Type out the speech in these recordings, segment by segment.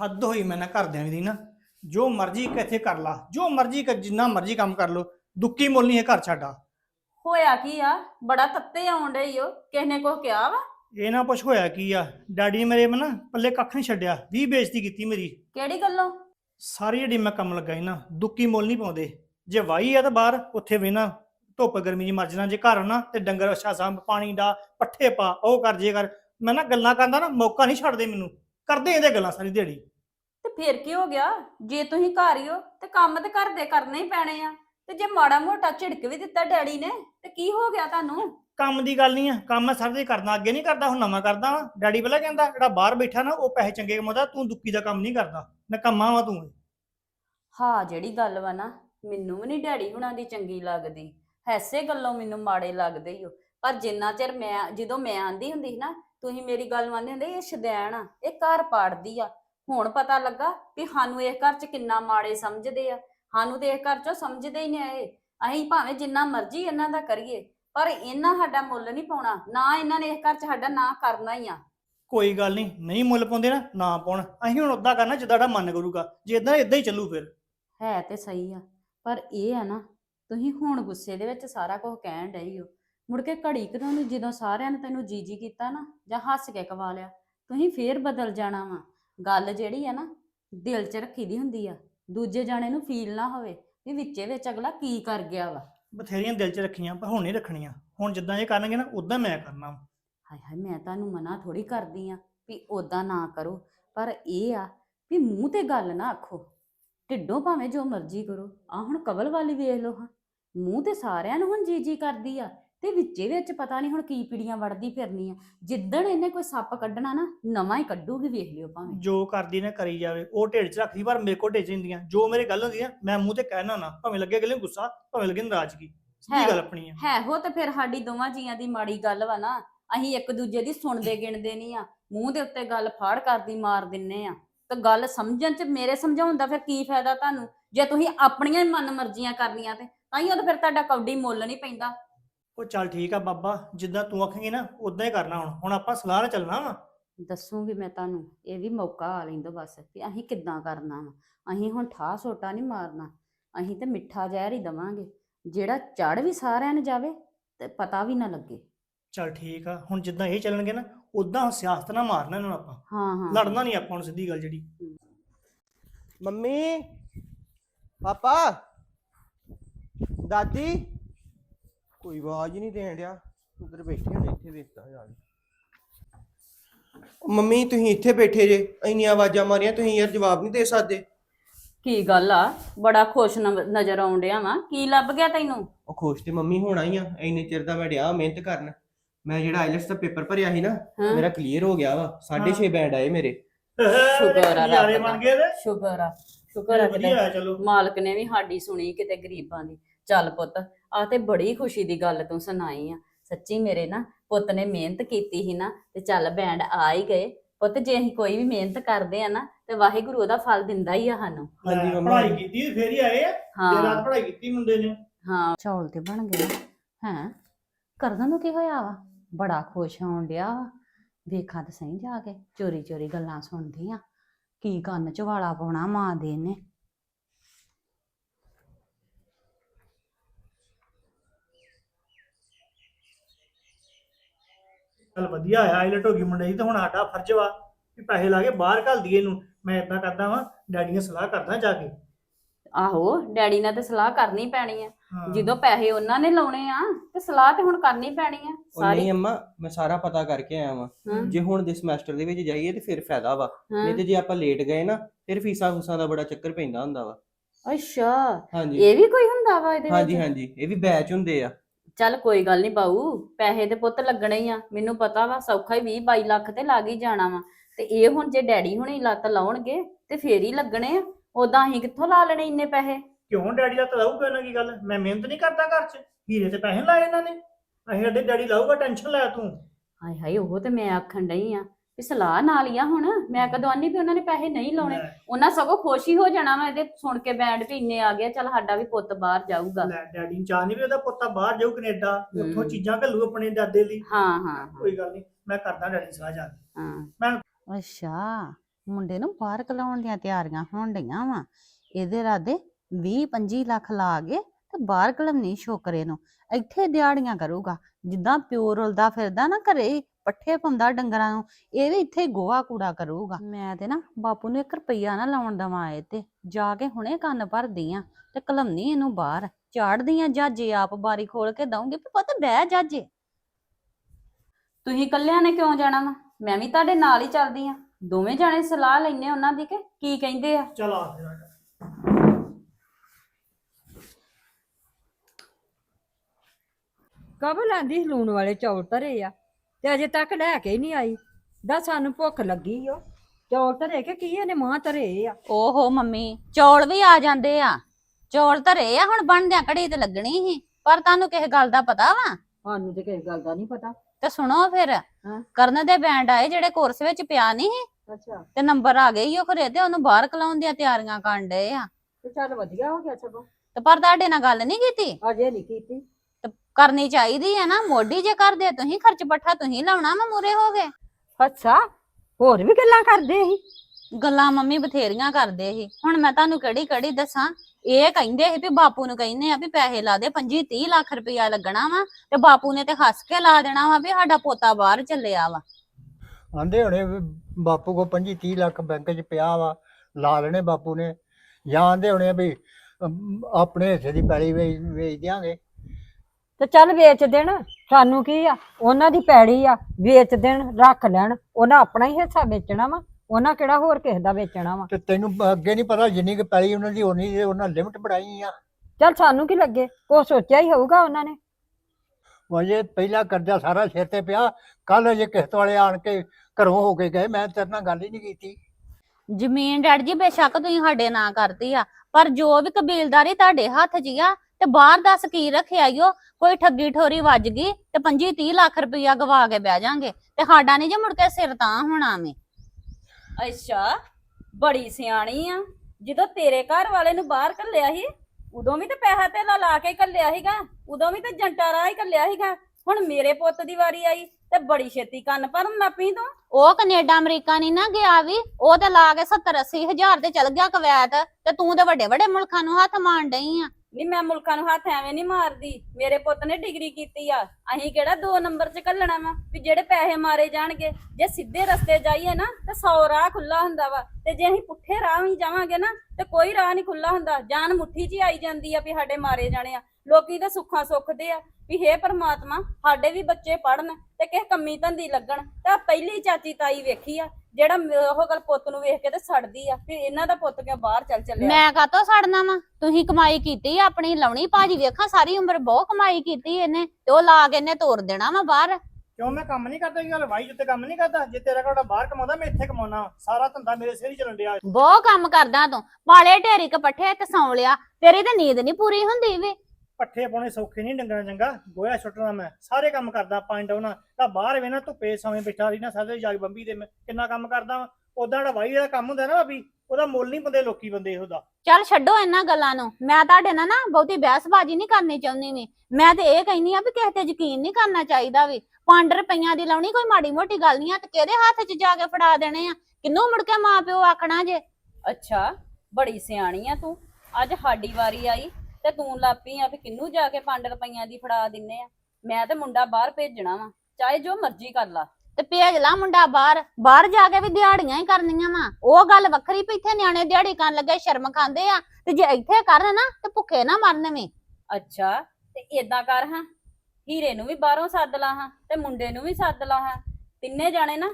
ਹੱਦ ਹੋਈ ਮੈਂ ਨਾ ਘਰਦਿਆਂ ਦੀ ਨਾ। ਜੋ ਮਰਜ਼ੀ ਇੱਥੇ ਕਰ ਲਾ ਜੋ ਮਰਜ਼ੀ ਕਰ ਜਿੰਨਾ ਮਰਜ਼ੀ ਕੰਮ ਕਰ ਲੋ ਦੁੱਕੀ ਮੁੱਲ ਨਹੀਂ ਹੈ ਘਰ ਛਾਡਾ ਹੋਇਆ ਕੀ ਆ? ਬੜਾ ਤੱਤੇ ਆਉਣ ਡਈ ਓ ਕਿਸ ਨੇ ਕਿਹਾ ਵਾ? ਇਹ ਨਾ ਕੁਛ ਹੋਇਆ ਕੀ ਆ? ਡੈਡੀ ਮੇਰੇ ਮੈਂ ਨਾ ਪੱਲੇ ਕੱਖ ਨਹੀਂ ਛੱਡਿਆ ਵੀ ਬੇਇੱਜ਼ਤੀ ਕੀਤੀ ਮੇਰੀ। ਕਿਹੜੀ ਗੱਲੋਂ? ਸਾਰੀ ਜਿਹੜੀ ਮੈਂ ਕੰਮ ਲੱਗਾ ਸੀ ਨਾ ਦੁੱਕੀ ਮੁੱਲ ਨਹੀਂ ਪਾਉਂਦੇ। ਜੇ ਵਾਈ ਆ ਤਾਂ ਬਾਹਰ ਉੱਥੇ ਵੀ ਨਾ ਧੁੱਪ ਗਰਮੀ ਦੀ ਮਰਜ਼ੀ ਨਾਲ ਜੇ ਘਰ ਨਾ ਤੇ ਡੰਗਰ ਅੱਛਾ ਸਾਂਭ ਪਾਣੀ ਦਾ ਪੱਠੇ ਪਾ ਉਹ ਕਰ ਜੇ ਕਰ। ਮੈਂ ਨਾ ਗੱਲਾਂ ਕਰਦਾ ਨਾ ਮੌਕਾ ਨਹੀਂ ਛੱਡਦੇ ਮੈਨੂੰ। ਕਰਦੇ ਇਹਦੇ ਗੱਲਾਂ ਸਾਰੀ ਦਿਹਾੜੀ। ਤੇ ਫਿਰ ਕੀ ਹੋ ਗਿਆ? ਜੇ ਤੁਸੀਂ ਘਰ ਹੀ ਹੋ ਤੇ ਕੰਮ ਤੇ ਘਰ ਦੇ ਕਰਨੇ ਹੀ ਪੈਣੇ ਆ। ਤੇ ਜੇ ਮਾੜਾ ਮੋਟਾ ਝਿੜਕ ਵੀ ਦਿੱਤਾ ਡੈਡੀ ਨੇ ਤੇ ਕੀ ਹੋ ਗਿਆ ਤੁਹਾਨੂੰ? ਕੰਮ ਦੀ ਗੱਲ ਨਹੀਂ ਆ ਕੰਮ ਮੈਂ ਸਾਰੇ ਕਰਦਾ ਅੱਗੇ ਨਹੀਂ ਕਰਦਾ ਹੁਣ ਨਵਾਂ ਕਰਦਾ ਵਾਂ। ਡੈਡੀ ਪਹਿਲਾਂ ਕਹਿੰਦਾ ਜਿਹੜਾ ਬਾਹਰ ਬੈਠਾ ਨਾ ਉਹ ਪੈਸੇ ਚੰਗੇ ਕਮਾਉਂਦਾ ਤੂੰ ਦੁੱਕੀ ਦਾ ਕੰਮ ਨਹੀਂ ਕਰਦਾ। ਨਕਮਾ ਵਾ ਤੂੰ ਹਾਂ ਜਿਹੜੀ ਗੱਲ ਵਾ ਨਾ ਮੈਨੂੰ ਵੀ ਨਹੀਂ ਡੈਡੀ ਹੁਣਾਂ ਦੀ ਚੰਗੀ ਲੱਗਦੀ। ਐਸੇ ਗੱਲੋਂ ਮੈਨੂੰ ਮਾੜੇ ਲੱਗਦੇ ਹੀ ਹੋ ਪਰ ਜਿੰਨਾ ਚਿਰ ਮੈਂ ਜਦੋਂ ਮੈਂ ਆਂਦੀ ਹੁੰਦੀ ਸੀ ਨਾ ਤੁਸੀਂ ਮੇਰੀ ਗੱਲ ਮੰਨਦੇ ਹੁੰਦੇ ਇਹ ਸ਼ਦੈਣ ਆ ਇਹ ਘਰ ਪਾੜਦੀ ਆ। ਹੁਣ ਪਤਾ ਲੱਗਾ ਵੀ ਸਾਨੂੰ ਇਸ ਘਰ 'ਚ ਕਿੰਨਾ ਮਾੜੇ ਸਮਝਦੇ ਆ। ਸਾਨੂੰ ਤੇ ਇਸ ਘਰ 'ਚੋਂ ਸਮਝਦੇ ਹੀ ਨਹੀਂ ਆਏ। ਅਸੀਂ ਭਾਵੇਂ ਜਿੰਨਾ ਮਰਜ਼ੀ ਇਹਨਾਂ ਦਾ ਕਰੀਏ ਪਰ ਇਹਨਾਂ ਸਾਡਾ ਮੁੱਲ ਨਹੀਂ ਪਾਉਣਾ ਨਾ ਇਹਨਾਂ ਨੇ ਇਸ ਘਰ 'ਚ ਸਾਡਾ ਨਾ ਕਰਨਾ ਹੀ ਆ। ਕੋਈ ਗੱਲ ਨਹੀਂ ਨਹੀਂ ਮੁੱਲ ਪਾਉਂਦੇ ਨਾ ਨਾ ਪਾਉਣ। ਅਸੀਂ ਹੁਣ ਉਦਾਂ ਕਰਨਾ ਜਿੱਦਾਂ ਦਾ ਮਨ ਕਰੂਗਾ ਜੇ ਇਦਾਂ ਇਦਾਂ ਹੀ ਚੱਲੂ ਫਿਰ। ਹੈ ਤੇ ਸਹੀ ਆ ਪਰ ਇਹ ਆ ਨਾ ਤੁਸੀਂ ਹੁਣ ਗੁੱਸੇ ਦੇ ਵਿੱਚ ਸਾਰਾ ਕੁਝ ਕਹਿਣ ਡਈ ਹੋ ਮੁੜ ਕੇ ਘੜੀ ਕੁ ਨੂੰ ਜਦੋਂ ਸਾਰਿਆਂ ਨੇ ਤੈਨੂੰ ਜੀ ਜੀ ਕੀਤਾ ਨਾ ਜਾਂ ਹੱਸ ਕੇ ਕਵਾ ਲਿਆ ਤੁਸੀਂ ਫੇਰ ਬਦਲ ਜਾਣਾ ਵਾ। ਗੱਲ ਜਿਹੜੀ ਆ ਨਾ ਦਿਲ 'ਚ ਰੱਖੀ ਦੀ ਹੁੰਦੀ ਆ। ਦੂਜੇ ਜਾਣੇ ਨੂੰ ਫੀਲ ਨਾ ਹੋਵੇ ਵੀ ਵਿੱਚੇ ਵਿੱਚ ਅਗਲਾ ਕੀ ਕਰ ਗਿਆ ਵਾ। ਬਥੇਰੀਆਂ ਦਿਲ 'ਚ ਰੱਖੀਆਂ ਪਰ ਹੁਣ ਨਹੀਂ ਰੱਖਣੀਆਂ। ਹੁਣ ਜਿੱਦਾਂ ਇਹ ਕਰਨਗੇ ਨਾ ਉਦਾਂ ਮੈਂ ਕਰਨਾ ਵਾ। ਹਾਏ ਹਾਏ ਮੈਂ ਤੁਹਾਨੂੰ ਮਨਾ ਥੋੜੀ ਕਰਦੀ ਆ ਵੀ ਉਦਾਂ ਨਾ ਕਰੋ। ਪਰ ਇਹ ਆ ਵੀ ਮੂੰਹ ਤੇ ਗੱਲ ਨਾ ਆਖੋ। ਢਿੱਡੋਂ ਭਾਵੇਂ ਜੋ ਮਰਜ਼ੀ ਕਰੋ। ਆ ਹੁਣ ਕਵਲ ਵਾਲੀ ਵੇਖ ਲਓ ਹਾਂ। ਮੂੰਹ ਤੇ ਸਾਰਿਆਂ ਨੂੰ ਹੁਣ ਜੀ ਜੀ ਕਰਦੀ ਆ। ਤੇ ਵਿੱਚੇ ਵਿੱਚ ਪਤਾ ਨਹੀਂ ਹੁਣ ਕੀ ਪੀੜੀਆਂ ਵੜਦੀ ਫਿਰਨੀ ਆ। ਜਿੱਦਣ ਇਹਨੇ ਕੋਈ ਸੱਪ ਕੱਢਣਾ ਨਾ ਨਵਾਂ ਹੀ ਕੱਢੂਗੀ ਵੇਖ ਲਿਓ ਭਾਵੇਂ। ਜੋ ਕਰਦੀ ਨਾ ਕਰੀ ਜਾਵੇ ਉਹ ਢਿੱਡ 'ਚ ਰੱਖਦੀ ਪਰ ਮੇਰੇ ਕੋਲ ਢਿੱਡ 'ਚ ਹੁੰਦੀਆਂ। ਜੋ ਮੇਰੇ ਗੱਲ ਹੁੰਦੀ ਆ ਮੈਂ ਮੂੰਹ ਤੇ ਕਹਿਣਾ ਨਾ ਭਾਵੇਂ ਲੱਗੇ ਗੱਲੇ ਗੁੱਸਾ ਭਾਵੇਂ ਲੱਗੇ ਨਾਰਾਜ਼ਗੀ ਸਿੱਧੀ ਹੈ। ਗੱਲ ਆਪਣੀ ਆ। ਹੈ ਹੋ ਤੇ ਫਿਰ ਸਾਡੀ ਦੋਵਾਂ ਜੀਆਂ ਦੀ ਮਾੜੀ ਗੱਲ ਵਾ ਨਾ ਅਸੀਂ ਇੱਕ ਦੂਜੇ ਦੀ ਸੁਣਦੇ ਗਿਣਦੇ ਨਹੀਂ ਆ। ਮੂੰਹ ਦੇ ਉੱਤੇ ਗੱਲ ਫਾੜ ਕਰਦੀ ਮਾਰ ਦਿੰਨੇ ਆ। ਤੇ ਗੱਲ ਸਮਝਣ ਚ ਮੇਰੇ ਸਮਝਾਉਣ ਦਾ ਫਿਰ ਕੀ ਫਾਇਦਾ ਤੁਹਾਨੂੰ? ਜੇ ਤੁਸੀਂ ਆਪਣੀਆਂ ਹੀ ਮਨ ਮਰਜ਼ੀਆਂ ਕਰਨੀਆਂ ਤੇ ਤਾਂ ਹੀ ਉਹ ਫਿਰ ਤੁਹਾਡਾ ਕੌਡੀ ਮੁੱਲ ਨਹੀਂ ਪੈਂਦਾ। ਉਹ ਚੱਲ ਠੀਕ ਆ ਬਾਬਾ ਜਿੱਦਾਂ ਤੂੰ ਆਖੇਂਗੀ ਨਾ ਉਦਾਂ ਹੀ ਕਰਨਾ ਹੁਣ। ਹੁਣ ਆਪਾਂ ਸਲਾਹ ਨਾਲ ਚੱਲਣਾ ਵਾ। ਦੱਸੂਗੀ ਮੈਂ ਤੁਹਾਨੂੰ ਇਹ ਵੀ ਮੌਕਾ ਆ ਲੈਂਦੋ ਬਸ ਵੀ ਅਸੀਂ ਕਿੱਦਾਂ ਕਰਨਾ ਵਾ। ਅਸੀਂ ਹੁਣ ਠਾਹ ਸੋਟਾ ਨਹੀਂ ਮਾਰਨਾ। ਅਸੀਂ ਤੇ ਮਿੱਠਾ ਜ਼ਹਿਰ ਹੀ ਦਵਾਂਗੇ। ਜਿਹੜਾ ਚੜ ਵੀ ਸਾਰਿਆਂ ਨੂੰ ਜਾਵੇ ਤੇ ਪਤਾ ਵੀ ਨਾ ਲੱਗੇ। ਚੱਲ ਠੀਕ ਆ ਹੁਣ ਜਿੱਦਾਂ ਇਹ ਚੱਲਣਗੇ ਨਾ ਉਦਾਂ ਸਿਆਸਤ ਨਾ ਮਾਰਨਾ ਇਹਨਾਂ ਨੂੰ ਆਪਾਂ। ਹਾਂ ਹਾਂ। ਲੜਨਾ ਨਹੀਂ ਆਪਾਂ ਹੁਣ ਸਿੱਧੀ ਗੱਲ ਜਿਹੜੀ। ਮੰਮੀ ਪਾਪਾ ਦਾਦੀ। ਕੋਈ ਆਵਾਜ਼ ਹੀ ਨਹੀਂ ਦੇਣ ਡਿਆ। ਉਧਰ ਬੈਠੇ ਹੋਣੇ ਇੱਥੇ ਵੇਖਦਾ ਜਾ ਕੇ। ਮੰਮੀ ਤੁਸੀਂ ਇੱਥੇ ਬੈਠੇ ਜੇ ਇੰਨੀਆਂ ਆਵਾਜ਼ਾਂ ਮਾਰੀਆਂ ਤੁਸੀਂ ਯਾਰ ਜਵਾਬ ਨਹੀਂ ਦੇ ਸਕਦੇ। ਕੀ ਗੱਲ ਆ? ਬੜਾ ਖੁਸ਼ ਨਜ਼ਰ ਆਉਣ ਡਿਆ ਵਾ। ਕੀ ਲੱਭ ਗਿਆ ਤੈਨੂੰ? ਉਹ ਖੁਸ਼ ਤੇ ਮੰਮੀ ਹੋਣਾ ਹੀ ਆ ਇੰਨੇ ਚਿਰ ਦਾ ਮੈਂ ਡਿਆ ਮਿਹਨਤ ਕਰਨ। ਮੈਂ ਜਿਹੜਾ ਆਈਲੈਟਸ ਦਾ ਪੇਪਰ ਭਰਿਆ ਸੀ ਨਾ। ਮੇਰਾ ਕਲੀਅਰ ਹੋ ਗਿਆ ਵਾ। 6.5 ਬੈਂਡ ਆਏ ਮੇਰੇ। ਸ਼ੁਕਰ ਆ ਯਾਰੇ ਰੱਬ ਦਾ। ਬਣ ਗਏ ਤੇ। ਸ਼ੁਕਰ ਆ। ਸ਼ੁਕਰ ਆ ਵਧੀਆ ਕਿਤੇ ਆ ਚਲੋ। ਮਾਲਕ ਨੇ ਵੀ ਸਾਡੀ ਸੁਣੀ ਕਿਤੇ ਗਰੀਬਾਂ ਦੀ। ਚੱਲ ਪੁੱਤ ਆ ਤੇ ਬੜੀ ਖੁਸ਼ੀ ਦੀ ਗੱਲ ਤੂੰ ਸੁਣਾਈ ਆ। ਸੱਚੀ ਮੇਰੇ ਨਾ ਪੁੱਤ ਨੇ ਮਿਹਨਤ ਕੀਤੀ ਸੀ ਨਾ ਤੇ ਚੱਲ ਬੈਂਡ ਆ ਹੀ ਗਏ। ਪੁੱਤ ਜੇ ਅਸੀਂ ਕੋਈ ਵੀ ਮਿਹਨਤ ਕਰਦੇ ਆ ਨਾ ਤੇ ਵਾਹਿਗੁਰੂ ਉਹਦਾ ਫਲ ਦਿੰਦਾ ਹੀ ਆ ਸਾਨੂੰ। ਹਾਂਜੀ ਮੰਮਾ। ਪੜ੍ਹਾਈ ਕੀਤੀ ਤੇ ਫੇਰ ਹੀ ਆਏ ਆ? ਰਾਤ ਹਾਂ ਪੜ੍ਹਾਈ ਕੀਤੀ ਮੁੰਡੇ ਨੇ? ਹਾਂ। ਚੌਲ ਤੇ ਬਣ ਗਏ। ਹੈ? ਕਰਦਾਂ ਨੂੰ ਕੀ ਹੋਇਆ ਵਾ? ਬੜਾ ਖੁਸ਼ ਹੋਣ ਡਿਆ ਵਾ। ਵੇਖਾਂ ਤੇ ਸਹੀ ਜਾ ਕੇ। ਚੋਰੀ ਚੋਰੀ ਗੱਲਾਂ ਸੁਣਦੀ ਆ। ਕੀ ਕੰਨ ਚ ਵਾਲਾ ਪਾਉਣਾ ਮਾਂ ਦੇ ਨੇ। ਚੱਲ ਵਧੀਆ ਆ ਆਈਲਟ ਹੋ ਗਈ ਮੁੰਡੇ ਦੀ ਤੇ ਹੁਣ ਸਾਡਾ ਫਰਜ਼ ਵਾ ਵੀ ਪੈਸੇ ਲਾ ਕੇ ਬਾਹਰ ਘੱਲ ਦਈਏ ਇਹਨੂੰ। ਮੈਂ ਇਦਾਂ ਕਰਦਾ ਵਾਂ ਡੈਡੀ ਨਾਲ ਸਲਾਹ ਕਰਦਾ ਜਾ ਕੇ। ਆਹੋ ਡੈਡੀ ਨਾਲ ਤੇ ਸਲਾਹ ਕਰਨੀ ਪੈਣੀ ਆ। ਹਾਂ। ਜਦੋਂ ਪੈਸੇ ਉਹਨਾਂ ਨੇ ਲਾਉਣੇ ਆ ਤੇ ਸਲਾਹ ਤੇ ਹੁਣ ਕਰਨੀ ਪੈਣੀ ਆ। ਉਹ ਨਹੀਂ ਸਾਰੀ ਅੰਮਾ ਮੈਂ ਸਾਰਾ ਪਤਾ ਕਰਕੇ ਆਇਆ ਵਾਂ। ਹਾਂ, ਜੇ ਹੁਣ ਦੇ ਸਮੈਸਟਰ ਦੇ ਵਿੱਚ ਜਾਈਏ ਤੇ ਫਿਰ ਫਾਇਦਾ ਵਾ। ਹਾਂ। ਨਹੀਂ ਤੇ ਜੇ ਆਪਾਂ ਲੇਟ ਗਏ ਨਾ ਫਿਰ ਫੀਸਾਂ ਫੂਸਾਂ ਦਾ ਬੜਾ ਚੱਕਰ ਪੈਂਦਾ ਹੁੰਦਾ ਵਾ। ਅੱਛਾ ਹਾਂਜੀ। ਇਹ ਵੀ ਕੋਈ ਹੁੰਦਾ ਵਾ ਇਹਦੇ ਹਾਂਜੀ ਵਿੱਚ? ਹਾਂਜੀ ਇਹ ਵੀ ਬੈਚ ਹੁੰਦੇ ਆ। ਚੱਲ ਕੋਈ ਗੱਲ ਨਹੀਂ ਬਾਊ ਪੈਸੇ ਤੇ ਪੁੱਤ ਲੱਗਣੇ ਹੀ ਆ ਮੈਨੂੰ ਪਤਾ ਵਾ ਸੌਖਾ ਹੀ 20 22 ਲੱਖ ਤੇ ਲੱਗ ਹੀ ਜਾਣਾ ਵਾ। ਤੇ ਇਹ ਹੁਣ ਜੇ ਡੈਡੀ ਹੁਣੀ ਲੱਤ ਲਾਉਣਗੇ ਤੇ ਫੇਰ ਹੀ ਲੱਗਣੇ ਆ ਉਦਾਂ ਅਸੀਂ ਕਿੱਥੋਂ ਲਾ ਲੈਣੇ ਇੰਨੇ ਪੈਸੇ? ਕਿਉਂ ਡੈਡੀ ਦਾ ਤਾਂ ਲਾਊਗਾ ਇਹਨਾਂ ਕੀ ਗੱਲ? ਮੈਂ ਮਿਹਨਤ ਨਹੀਂ ਕਰਦਾ ਘਰ 'ਚ ਹੀਰੇ ਤੇ ਪੈਸੇ ਲਾਏ ਇਹਨਾਂ ਨੇ। ਅਸੀਂ ਅੱਡੇ ਡੈਡੀ ਲਾਊਗਾ ਟੈਨਸ਼ਨ ਲੈ ਤੂੰ। ਹਾਏ ਹਾਏ ਉਹ ਤੇ ਮੈਂ ਆਖਣ ਡਈ ਆ ਵੀ ਸਲਾਹ ਨਾਲ ਹੀ ਆ ਹੁਣ। ਮੈਂ ਕਦੋਂ ਆਨੀ ਵੀ ਉਹਨਾਂ ਨੇ ਪੈਸੇ ਨਹੀਂ ਲਾਉਣੇ। ਲੈ, ਉਹਨਾਂ ਸਗੋਂ ਖੁਸ਼ੀ ਹੋ ਜਾਣਾ ਵਾ ਇਹਦੇ ਸੁਣ ਕੇ ਬੈਂਡ ਵੀ ਇੰਨੇ ਆ ਗਏ ਚੱਲ ਸਾਡਾ ਵੀ ਪੁੱਤ ਬਾਹਰ ਜਾਊਗਾ। ਲੈ ਡੈਡੀ ਨੂੰ ਚਾਹ ਨਹੀਂ ਵੀ ਉਹਦਾ ਪੁੱਤਾ ਬਾਹਰ ਜਾਊ ਕੈਨੇਡਾ। ਉੱਥੋਂ ਹੂੰ। ਚੀਜ਼ਾਂ ਘੱਲੂ ਆਪਣੇ ਦਾਦੇ ਲਈ। ਹਾਂ ਹਾਂ ਹਾਂ, ਕੋਈ ਗੱਲ ਨਹੀਂ ਮੈਂ ਕਰਦਾ ਡੈਡੀ ਸਲਾਹ ਜਾ ਕੇ। ਹਾਂ। ਮੈਂ- ਅੱਛਾ ਮੁੰਡੇ ਨੂੰ ਬਾਹਰ ਕਲਾਉਣ ਦੀਆਂ ਤਿਆਰੀਆਂ ਹੋਣ ਡਈਆਂ ਵਾ। ਇਹਦੇ ਰਾਦੇ 20 25 ਲੱਖ ਲਾ ਕੇ ਤੇ ਬਾਹਰ ਕਲਮਨੀ ਛੋਕਰੇ ਨੂੰ। ਇੱਥੇ ਦਿਹਾੜੀਆਂ ਕਰੂਗਾ। ਜਿੱਦਾਂ ਪਿਓ ਰੁਲਦਾ ਫਿਰਦਾ ਨਾ ਘਰੇ ਹੀ, ਪੱਠੇ ਪਾਉਂਦਾ ਡੰਗਰਾਂ ਨੂੰ ਇਹ ਵੀ ਇੱਥੇ ਗੋਹਾ ਕੂੜਾ ਕਰੂਗਾ। ਮੈਂ ਤੇ ਨਾ ਬਾਪੂ ਨੂੰ 1 ਰੁਪਈਆ ਨਾ ਲਾਉਣ ਦਵਾਂ ਇਹ ਤੇ ਜਾ ਕੇ ਹੁਣੇ ਕੰਨ ਭਰਦੀ ਆ ਤੇ ਕਲਮਨੀ ਇਹਨੂੰ ਬਾਹਰ ਚਾੜਦੀ ਆ ਜਾਜੇ ਆਪ ਬਾਰੀ ਖੋਲ ਕੇ ਦਊਂਗੀ ਵੀ ਪੁੱਤ ਬਹਿ ਜਾਜੇ। ਤੁਸੀਂ ਇਕੱਲਿਆਂ ਨੇ ਕਿਉਂ ਜਾਣਾ ਵਾ? ਮੈਂ ਵੀ ਤੁਹਾਡੇ ਨਾਲ ਹੀ ਚੱਲਦੀ ਆ। ਦੋਵੇਂ ਜਾਣੇ ਸਲਾਹ ਲੈਨੇ ਉਹਨਾਂ ਦੀ ਕਿ ਕੀ ਕਹਿੰਦੇ ਆ? ਚਲ ਆ ਫਿਰ ਆ ਜਾ। ਕਬ ਲੈਂਦੀ ਸੀ ਲੂਣ ਵਾਲੇ ਚੌਲ ਧਰੇ ਆ? ਤੇ ਅਜੇ ਤੱਕ ਲੈ ਕੇ ਹੀ ਨਹੀਂ ਆਈ। ਦੱਸ ਸਾਨੂੰ ਭੁੱਖ ਲੱਗੀ ਓ। ਚੌਲ ਧਰੇ ਕਿ ਕੀ ਇਹਨੇ ਮਾਂ ਧਰੇ ਆ? ਓਹੋ ਮੰਮੀ ਚੌਲ ਵੀ ਆ ਜਾਂਦੇ ਆ। ਚੌਲ ਧਰੇ ਆ ਹੁਣ ਬਣਦਿਆਂ ਘੜੀ ਤੇ ਲੱਗਣੀ ਸੀ। ਪਰ ਤੁਹਾਨੂੰ ਕਿਸੇ ਗੱਲ ਦਾ ਪਤਾ ਵਾ? ਸਾਨੂੰ ਤੇ ਕਿਸੇ ਗੱਲ ਦਾ ਨਹੀਂ ਪਤਾ। ਤੇ ਸੁਣੋ ਫਿਰ ਹਾਂ। ਕਰਨ ਦੇ ਬੈਂਡ ਆਏ ਜਿਹੜੇ ਕੋਰਸ ਵਿੱਚ ਪਿਆ ਨਹੀਂ ਸੀ ਅੱਛਾ। ਤੇ ਨੰਬਰ ਆ ਗਏ ਈ ਉਹ ਖਰੇ ਤੇ ਉਹਨੂੰ ਬਾਹਰ ਕਲਾਉਣ ਦੀਆਂ ਤਿਆਰੀਆਂ ਕਰਨ ਡਏ ਆ। ਤੇ ਚੱਲ ਵਧੀਆ ਹੋ ਗਿਆ ਸਗੋਂ। ਤੇ ਪਰ ਤੁਹਾਡੇ ਨਾਲ ਗੱਲ ਨਹੀਂ ਕੀਤੀ? ਅਜੇ ਨਹੀਂ ਕੀਤੀ। ਕਰਨੀ ਚਾਹੀਦੀ ਆ ਨਾ ਮੋਢੀ ਜੇ ਕਰਦੇ ਤੁਸੀਂ ਖਰਚ ਪੱਠਾ ਤੁਸੀਂ ਲਾਉਣਾ ਮੈਂ ਮੂਰੇ ਹੋ ਗਏ ਅੱਛਾ ਹੋਰ ਵੀ ਗੱਲਾਂ ਕਰਦੇ ਸੀ? ਗੱਲਾਂ ਮੰਮੀ ਬਥੇਰੀਆਂ ਕਰਦੇ ਸੀ। ਹੁਣ ਮੈਂ ਤੁਹਾਨੂੰ ਕਿਹੜੀ ਕਿਹੜੀ ਦੱਸਾਂ? ਇਹ ਕਹਿੰਦੇ ਸੀ ਵੀ ਬਾਪੂ ਨੂੰ ਕਹਿੰਦੇ ਆ ਵੀ ਪੈਸੇ ਲਾ ਦੇ 25 30 ਲੱਖ ਰੁਪਇਆ ਲੱਗਣਾ ਵਾ ਤੇ ਬਾਪੂ ਨੇ ਤੇ ਹੱਸ ਕੇ ਲਾ ਦੇਣਾ ਵਾ ਵੀ ਸਾਡਾ ਪੋਤਾ ਬਾਹਰ ਚੱਲਿਆ ਵਾ। ਆਂਦੇ ਹੋਣੇ ਵੀ ਬਾਪੂ ਕੋ 25 30 ਲੱਖ ਬੈਂਕ 'ਚ ਪਿਆ ਵਾ ਲਾ ਲੈਣੇ ਬਾਪੂ ਨੇ। ਜਾਂ ਆਂਦੇ ਹੋਣੇ ਵੀ ਅਮ, ਆਪਣੇ ਹਿੱਸੇ ਦੀ ਪੈਲੀ ਵੇਚ ਵੇਚ ਦਿਆਂਗੇ। ਤੇ ਚੱਲ ਵੇਚ ਦੇਣ। ਸਾਨੂੰ ਕੀ ਆ? ਉਹਨਾਂ ਦੀ ਪੈੜੀ ਆ। ਵੇਚ ਦੇਣ ਰੱਖ ਲੈਣ। ਉਹਨਾਂ ਆਪਣਾ ਹੀ ਹਿੱਸਾ ਵੇਚਣਾ ਵਾ। ਉਹਨਾਂ ਕਿਹੜਾ ਹੋਰ ਕਿਸੇ ਦਾ ਵੇਚਣਾ ਵਾ? ਤੇ ਤੈਨੂੰ ਅੱਗੇ ਨਹੀਂ ਪਤਾ ਜਿੰਨੀ ਕੁ ਪੈਲੀ ਉਹਨਾਂ ਦੀ ਉਨੀ ਦੀ ਉਹਨਾਂ ਲਿਮਟ ਬਣਾਈ ਆ। ਚੱਲ ਸਾਨੂੰ ਕੀ ਲੱਗੇ? ਕੋ ਸੋਚਿਆ ਹੀ ਹੋਊਗਾ ਉਹਨਾਂ ਨੇ। ਵਜੇ ਪਹਿਲਾ ਕਰਜ਼ਾ ਸਾਰਾ ਸਿਰ ਤੇ ਪਿਆ ਕੱਲ ਅਜੇ ਕਿਸ਼ਤ ਵਾਲੇ ਆਣ ਕੇ ਘਰੋਂ ਹੋ ਕੇ ਗਏ ਮੈਂ ਤੇਰੇ ਨਾਲ ਗੱਲ ਹੀ ਨਹੀਂ ਕੀਤੀ। ਜ਼ਮੀਨ ਡੈਡ ਜੀ ਬੇਸ਼ੱਕ ਤੁਸੀਂ ਸਾਡੇ ਨਾਂ ਕਰਤੀ ਆ। ਪਰ ਜੋ ਵੀ ਕਬੀਲਦਾਰੀ ਤੁਹਾਡੇ ਹੱਥ 'ਚ ਆ ਤੇ ਬਾਹਰ ਦੱਸ ਕੀ ਰੱਖਿਆ ਈਓ ਕੋਈ ਠੱਗੀ ਠੋਰੀ ਵੱਜ ਗਈ ਤੇ 25 30 ਲੱਖ ਰੁਪਇਆ ਗਵਾ ਕੇ ਬਹਿ ਜਾਾਂਗੇ। ਤੇ ਸਾਡਾ ਨਹੀਂ ਜੇ ਮੁੜ ਕੇ ਸਿਰ ਤਾਂ ਹੋਣਾ ਵੇ। ਅੱਛਾ ਬੜੀ ਸਿਆਣੀ ਆ। ਜਦੋਂ ਤੇਰੇ ਘਰ ਵਾਲੇ ਨੂੰ ਬਾਹਰ ਕੱਲਿਆ ਸੀ ਉਦੋਂ ਵੀ ਤੇ ਪੈਸਾ ਧੇਲਾ ਲਾ ਕੇ ਹੀ ਕੱਲਿਆ ਸੀਗਾ ਉਦੋਂ ਵੀ ਤੇ ਜੰਟਾ ਰਾਹ ਹੀ ਕੱਲਿਆ ਸੀਗਾ। ਹੁਣ ਮੇਰੇ ਪੁੱਤ ਦੀ ਵਾਰੀ ਆਈ ਤੇ ਬੜੀ ਛੇਤੀ ਕੰਨ ਭਰਨ ਲੱਪੀ ਤੂੰ। ਉਹ ਕੈਨੇਡਾ ਅਮਰੀਕਾ ਨਹੀਂ ਨਾ ਗਿਆ ਵੀ ਉਹ ਤੇ ਲਾ ਕੇ 70 80 ਹਜ਼ਾਰ ਤੇ ਚਲ ਗਿਆ ਕਵੈਤ। ਤੇ ਤੂੰ ਤੇ ਵੱਡੇ ਵੱਡੇ ਮੁਲਕਾਂ ਨੂੰ ਹੱਥ ਮਾਰਨ ਡਈ ਆ। ਨਹੀਂ ਮੈਂ ਮੁਲਕਾਂ ਨੂੰ ਹੱਥ ਐਵੇਂ ਨਹੀਂ ਮਾਰਦੀ। ਮੇਰੇ ਪੁੱਤ ਨੇ ਡਿਗਰੀ ਕੀਤੀ ਆ। ਅਸੀਂ ਕਿਹੜਾ ਦੋ ਨੰਬਰ 'ਚ ਘੱਲਣਾ ਵਾ ਵੀ ਜਿਹੜੇ ਪੈਸੇ ਮਾਰੇ ਜਾਣਗੇ। ਜੇ ਸਿੱਧੇ ਰਸਤੇ ਜਾਈਏ ਨਾ, ਤਾਂ 100 ਰਾਹ ਖੁੱਲਾ ਹੁੰਦਾ ਵਾ। ਤੇ ਜੇ ਅਸੀਂ ਪੁੱਠੇ ਰਾਹ ਵੀ ਜਾਵਾਂਗੇ ਨਾ, ਤੇ ਕੋਈ ਰਾਹ ਨਹੀਂ ਖੁੱਲਾ ਹੁੰਦਾ। ਜਾਨ ਮੁੱਠੀ 'ਚ ਹੀ ਆਈ ਜਾਂਦੀ ਆ ਵੀ ਸਾਡੇ ਮਾਰੇ ਜਾਣੇ ਆ। ਲੋਕੀ ਤਾਂ ਸੁੱਖਾਂ ਸੁੱਖਦੇ ਆ। ਵੀ ਹੇ ਪ੍ਰਮਾਤਮਾ ਸਾਡੇ ਵੀ ਬੱਚੇ ਪੜਨ ਤੇ ਕਿਸੇ ਕੰਮੀ ਧੰਦੀ ਲੱਗਣ ਤਾਂ ਪਹਿਲੀ ਚਾਚੀ ਤਾਈ ਵੇਖੀ ਆ ਜਿਹੜਾ ਉਹ ਗੱਲ ਪੁੱਤ ਨੂੰ ਵੇਖ ਕੇ ਤੇ ਸੜਦੀ ਆ ਵੀ ਇਹਨਾਂ ਦਾ ਪੁੱਤ ਕਿਉਂ ਬਾਹਰ ਚੱਲ ਚੱਲਿਆ? ਮੈਂ ਕਾਤੋਂ ਸੜਨਾ ਵਾ? ਤੁਸੀਂ ਕਮਾਈ ਕੀਤੀ ਆ ਆਪਣੀ ਲਾਉਣੀ ਭਾਜੀ ਵੇਖਾਂ ਸਾਰੀ ਉਮਰ ਬਹੁਤ ਕਮਾਈ ਕੀਤੀ ਇਹਨੇ ਤੇ ਉਹ ਲਾ ਕੇ ਇਹਨੇ ਤੋੜ ਦੇਣਾ ਵਾ ਬਾਹਰ। ਕਿਉਂ ਮੈਂ ਕੰਮ ਨਹੀਂ ਕਰਦਾ ਇਹ ਗੱਲ ਵਾਈ ਜਿੱਤੇ ਕੰਮ ਨਹੀਂ ਕਰਦਾ? ਜੇ ਤੇਰਾ ਘੜਾ ਬਾਹਰ ਕਮਾਉਂਦਾ ਮੈਂ ਇੱਥੇ ਕਮਾਉਣਾ ਸਾਰਾ ਧੰਦਾ ਮੇਰੇ ਸਿਰ ਹੀ ਚੱਲਣ ਡਿਆ। ਬਹੁਤ ਕੰਮ ਕਰਦਾ ਤੂੰ। ਪਾਲੇ ਢੇਰੀ ਕ ਪੱਠੇ ਤੇ ਸੌਂ ਲਿਆ ਤੇਰੀ ਤੇ ਨੀਂਦ ਨਹੀਂ ਪੂਰੀ ਹੁੰਦੀ ਵੇ। ਪੱਠੇ ਪਾਉਣੇ ਸੌਖੇ ਨਹੀਂ ਡੰਗਰਾਂ ਚੰਗਾ ਗੋਇਆ ਸੁੱਟਣਾ ਮੈਂ ਸਾਰੇ ਕੰਮ ਕਰਦਾ ਪੰਜ ਡਾਉਣਾ ਤਾਂ ਬਾਹਰ ਵੇ ਨਾ ਧੁੱਪੇ ਸਮੇਂ ਬਿਠਾ ਰਹੀ ਨਾ ਸਾਰੇ ਜਾਗ ਬੰਬੀ ਦੇ ਮੈਂ ਕਿੰਨਾ ਕੰਮ ਕਰਦਾ ਉਦਾਂ ਜਿਹੜਾ ਵਾਈ ਦਾ ਕੰਮ ਹੁੰਦਾ ਨਾ ਭਾਬੀ ਉਹਦਾ ਮੁੱਲ ਨਹੀਂ ਬੰਦੇ ਲੋਕੀ ਬੰਦੇ ਉਹਦਾ ਚੱਲ ਛੱਡੋ ਇਹਨਾਂ ਗੱਲਾਂ ਨੂੰ ਮੈਂ ਤੁਹਾਡੇ ਨਾਲ ਨਾ ਬਹੁਤੀ ਬਹਿਸਬਾਜ਼ੀ ਨਹੀਂ ਕਰਨੀ ਚਾਹੁੰਦੀ ਵੀ। ਮੈਂ ਤੇ ਇਹ ਕਹਿੰਨੀ ਆ ਵੀ ਕਿਸੇ ਤੇ ਯਕੀਨ ਨਹੀਂ ਕਰਨਾ ਚਾਹੀਦਾ ਵੀ। 5 ਰੁਪਈਆਂ ਦੀ ਲਾਉਣੀ ਕੋਈ ਮਾੜੀ ਮੋਟੀ ਗੱਲ ਨਹੀਂ ਆ ਤੇ ਕਿਹਦੇ ਹੱਥ 'ਚ ਜਾ ਕੇ ਫੜਾ ਦੇਣੇ ਆ? ਕਿੰਨੂੰ ਮੁੜ ਕੇ ਮਾਂ ਪਿਓ ਆਖਣਾ ਜੇ? ਅੱਛਾ ਬੜੀ ਸਿਆਣੀ ਆ ਤੂੰ। ਅੱਜ ਸਾਡੀ ਵਾਰੀ ਆਈ। ਤੇ ਤੂੰ ਲਾਪੀ ਆ ਵੀ ਕਿੰਨੂੰ ਜਾ ਕੇ 5 ਰੁਪਈਆਂ ਦੀ ਫੜਾ ਦਿੰਨੇ ਆ। ਮੈਂ ਤੇ ਮੁੰਡਾ ਬਾਹਰ ਭੇਜਣਾ ਵਾ ਚਾਹੇ ਜੋ ਮਰਜ਼ੀ ਕਰ ਲਾ। ਤੇ ਭੇਜ ਲਾ ਮੁੰਡਾ ਬਾਹਰ ਬਾਹਰ ਜਾ ਕੇ ਵੀ ਦਿਹਾੜੀਆਂ ਹੀ ਕਰਨੀਆਂ ਵਾ। ਉਹ ਗੱਲ ਵੱਖਰੀ ਵੀ ਇੱਥੇ ਨਿਆਣੇ ਦਿਹਾੜੀ ਕਰਨ ਲੱਗੇ ਸ਼ਰਮ ਖਾਂਦੇ ਆ ਤੇ ਜੇ ਇੱਥੇ ਕਰਨ ਨਾ ਤੇ ਭੁੱਖੇ ਨਾ ਮਰਨ ਵੀ ਅੱਛਾ ਤੇ ਏਦਾਂ ਕਰ ਹਾਂ ਹੀਰੇ ਨੂੰ ਵੀ ਬਾਹਰੋਂ ਸੱਦ ਲਾ ਹਾਂ ਤੇ ਮੁੰਡੇ ਨੂੰ ਵੀ ਸੱਦ ਲਾ ਹਾਂ। ਤਿੰਨੇ ਜਾਣੇ ਨਾ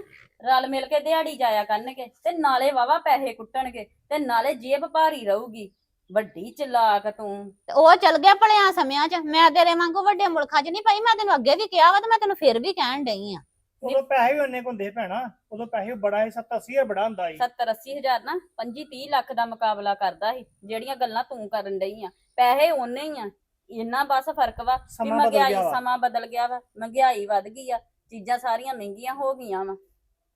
ਰਲ ਮਿਲ ਕੇ ਦਿਹਾੜੀ ਜਾਇਆ ਕਰਨਗੇ ਤੇ ਨਾਲੇ ਵਾਵਾ ਪੈਸੇ ਕੁੱਟਣਗੇ ਤੇ ਨਾਲੇ ਜੇਬ ਭਾਰੀ ਰਹੂਗੀ। ਵੱਡੀ ਚਲਾਕ ਤੂੰ। ਤੇ ਉਹ ਚਲ ਗਿਆ ਭਲਿਆਂ ਸਮਿਆਂ 'ਚ। ਮੈਂ ਤੇਰੇ ਵਾਂਗੂ ਵੱਡੇ ਮੁਲਕਾਂ 'ਚ ਨਹੀਂ ਪਈ। ਮੈਂ ਤੈਨੂੰ ਅੱਗੇ ਵੀ ਕਿਹਾ ਵਾ ਤੇ ਮੈਂ ਤੈਨੂੰ ਫਿਰ ਵੀ ਕਹਿਣ ਡਈ ਆ। ਉਦੋਂ ਪੈਸੇ ਵੀ ਉਹਨੇ ਹੁੰਦੇ ਭੈਣਾ। ਉਦੋਂ ਪੈਸੇ ਬੜਾ ਸੀ 70 80 ਹਜ਼ਾਰ ਬੜਾ ਹੁੰਦਾ ਸੀ। 70 80 ਹਜ਼ਾਰ ਨਾ 25 30 ਲੱਖ ਦਾ ਮੁਕਾਬਲਾ ਕਰਦਾ ਸੀ। ਜਿਹੜੀਆਂ ਗੱਲਾਂ ਤੂੰ ਕਰਨ ਡਈ ਆ। ਪੈਸੇ ਉਹਨੇ ਹੀ ਆ। ਇੰਨਾ ਬਸ ਫ਼ਰਕ ਵਾ ਸਮਾਂ ਬਦਲ ਮਹਿੰਗਾਈ ਵਾ। ਸਮਾਂ ਬਦਲ ਗਿਆ ਵਾ। ਮਹਿੰਗਾਈ ਵੱਧ ਗਈ ਆ। ਚੀਜ਼ਾਂ ਸਾਰੀਆਂ ਮਹਿੰਗੀਆਂ ਹੋ ਗਈਆਂ ਵਾ।